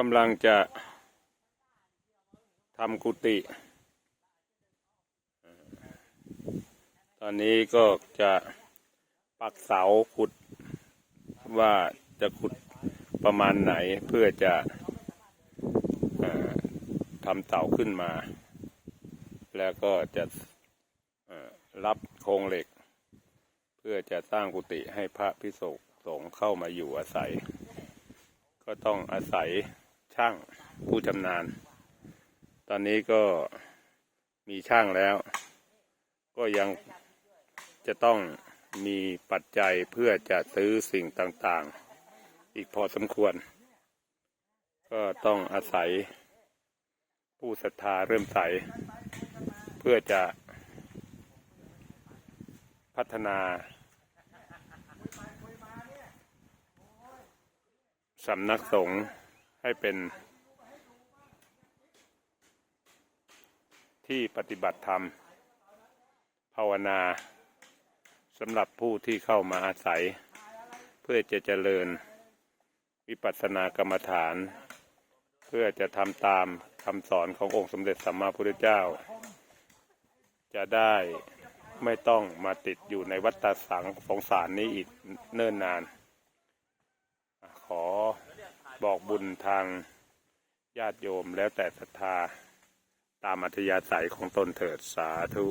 กำลังจะทำกุฏิตอนนี้ก็จะปักเสาขุดว่าจะขุดประมาณไหนเพื่อจะอทำเสาขึ้นมา แล้วก็จะรับโครงเหล็ก เพื่อจะสร้างกุฏิให้พระพิสุสงฆ์เข้ามาอยู่อาศัย ก็ต้องอาศัย ช่างผู้ชำนาญ ตอนนี้ก็มีช่างแล้ว ก็ยังจะต้องมีปัจจัยเพื่อจะซื้อสิ่งต่างๆ อีกพอสมควร ก็ต้องอาศัยผู้ศรัทธาเริ่มใส เพื่อจะพัฒนาสำนักสงฆ์ ให้เป็นที่ปฏิบัติธรรม ภาวนาสำหรับผู้ที่เข้ามาอาศัย เพื่อจะเจริญ วิปัสสนากรรมฐาน เพื่อจะทำตามคำสอนขององค์สมเด็จสัมมาพุทธเจ้า จะได้ไม่ต้องมาติดอยู่ในวัฏสังสงสารนี้อีกเนิ่นนาน บอกบุญทางญาติโยมแล้วแต่ศรัทธาตามอัธยาศัยของตนเถิดสาธุ